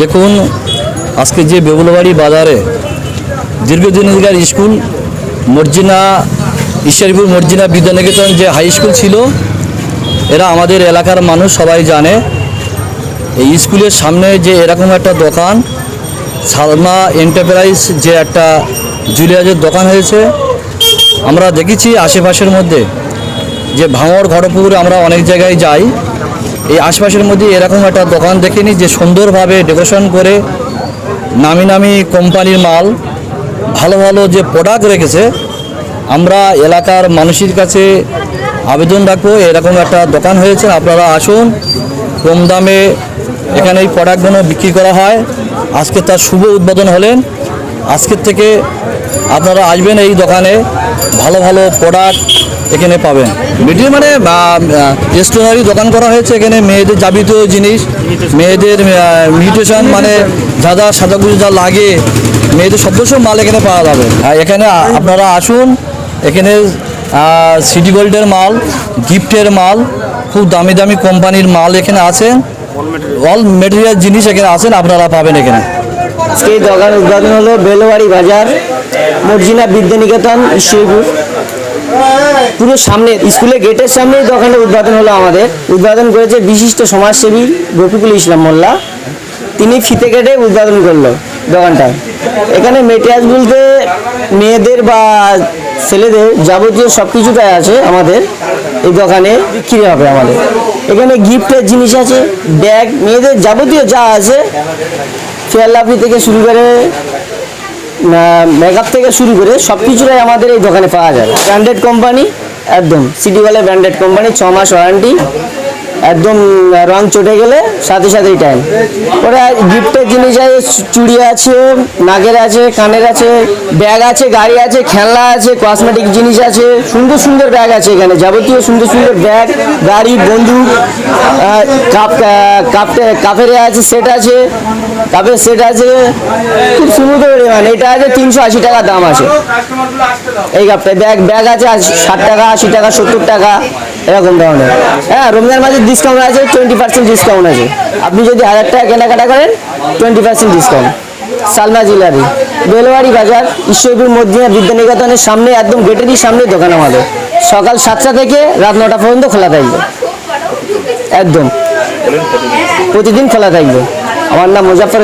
দেখুন, আজকে যে বেগুলবাড়ি বাজারে দীর্ঘদিনকার স্কুল, মর্জিনা, ঈশ্বরীপুর মর্জিনা বিদ্যানিকেতন যে হাই স্কুল ছিল, এরা আমাদের এলাকার মানুষ, সবাই জানে। এই স্কুলের সামনে যে এরকম একটা দোকান, সালমা এন্টারপ্রাইজ যে একটা জুলিয়াজের দোকান হয়েছে, আমরা দেখেছি আশেপাশের মধ্যে যে ভাঙড় ঘটপুর আমরা অনেক জায়গায় যাই। এই আশপাশের মধ্যে এরকম একটা দোকান দেখিনি যে সুন্দরভাবে ডেকোরেশন করে নামি নামি কোম্পানির মাল, ভালো ভালো যে প্রোডাক্ট রেখেছে, আমরা এলাকার মানুষের কাছে আবেদন রাখব। এরকম একটা দোকান হয়েছে, আপনারা আসুন। কম দামে এখানে এই প্রোডাক্টগুলো বিক্রি করা হয়। আজকে তার শুভ উদ্বোধন হলেন। আজকের থেকে আপনারা আসবেন এই দোকানে, ভালো ভালো প্রোডাক্ট এখানে পাবেন। মিডিল মানে স্টেশনারি দোকান করা হয়েছে এখানে, মেয়েদের যাবতীয় জিনিস, মেয়েদের মিউটেশন মানে যা যা সাজাগুলো যা লাগে, মেয়েদের সদস্য মাল এখানে পাওয়া যাবে। এখানে আপনারা আসুন, এখানে সিটি গোল্ডের মাল গিফটের মাল, খুব দামি দামি কোম্পানির মাল এখানে আছেন। অল মেটেরিয়াল জিনিস এখানে আছেন, আপনারা পাবেন এখানে। আজকে দোকান উদ্বোধন হলো বেলবাড়ি বাজার, মর্জিনা বিদ্যানিকেতন, শিবপুর। পুরো সামনে, স্কুলের গেটের সামনে দোকানে দোকানের উদ্বোধন হলো আমাদের। উদ্বোধন করেছে বিশিষ্ট সমাজসেবী রফিকুল ইসলাম মোল্লা। তিনি ফিতে কেটে উদ্বোধন করল দোকানটা এখানে মেটেরিয়ালস বলতে মেয়েদের বা ছেলেদের যাবতীয় সব কিছুটাই আছে আমাদের এই দোকানে বিক্রি হবে আমাদের। এখানে গিফটের জিনিস আছে, ব্যাগ, মেয়েদের যাবতীয় যা আছে, ফেয়ার লাভলি থেকে শুরু করে মেকআপ থেকে শুরু করে সব কিছুটাই আমাদের এই দোকানে পাওয়া যায় ব্র্যান্ডেড কোম্পানি একদম সিটি বলে ব্র্যান্ডেড কোম্পানি ছ মাস ওয়ারেন্টি একদম রং চটে গেলে সাথে সাথেই টাইম ওরা গিফটের জিনিস আছে, চুড়ি আছে নাকের আছে, কানের আছে ব্যাগ আছে, গাড়ি আছে, খেলনা আছে কসমেটিক জিনিস আছে, সুন্দর সুন্দর ব্যাগ আছে এখানে, যাবতীয় সুন্দর সুন্দর ব্যাগ গাড়ি, বন্দুক কাপ কাপের আছে সেট আছে কাপের সেট আছে, খুব সুন্দর মানে এটা আছে তিনশো আশি টাকা দাম আছে। এই কাপটা ব্যাগ ব্যাগ আছে ষাট টাকা, আশি টাকা, সত্তর টাকা। এরকম ধরনের। হ্যাঁ রমজান মাসে ডিসকাউন্ট আছে টোয়েন্টি পার্সেন্ট ডিসকাউন্ট আছে। আপনি যদি হাজার টাকা কেনাকাটা করেন twenty percent discount Salma jewellery Belbari বাজার ঈশ্বরপুর মধ্যিনা বিদ্যানিকেতনের সামনে, একদম গেটেরই সামনে দোকান আমাদের। সকাল সাতটা থেকে রাত নটা পর্যন্ত খোলা থাকবে। একদম। প্রতিদিন খোলা থাকবে। আমার নাম মুজাফর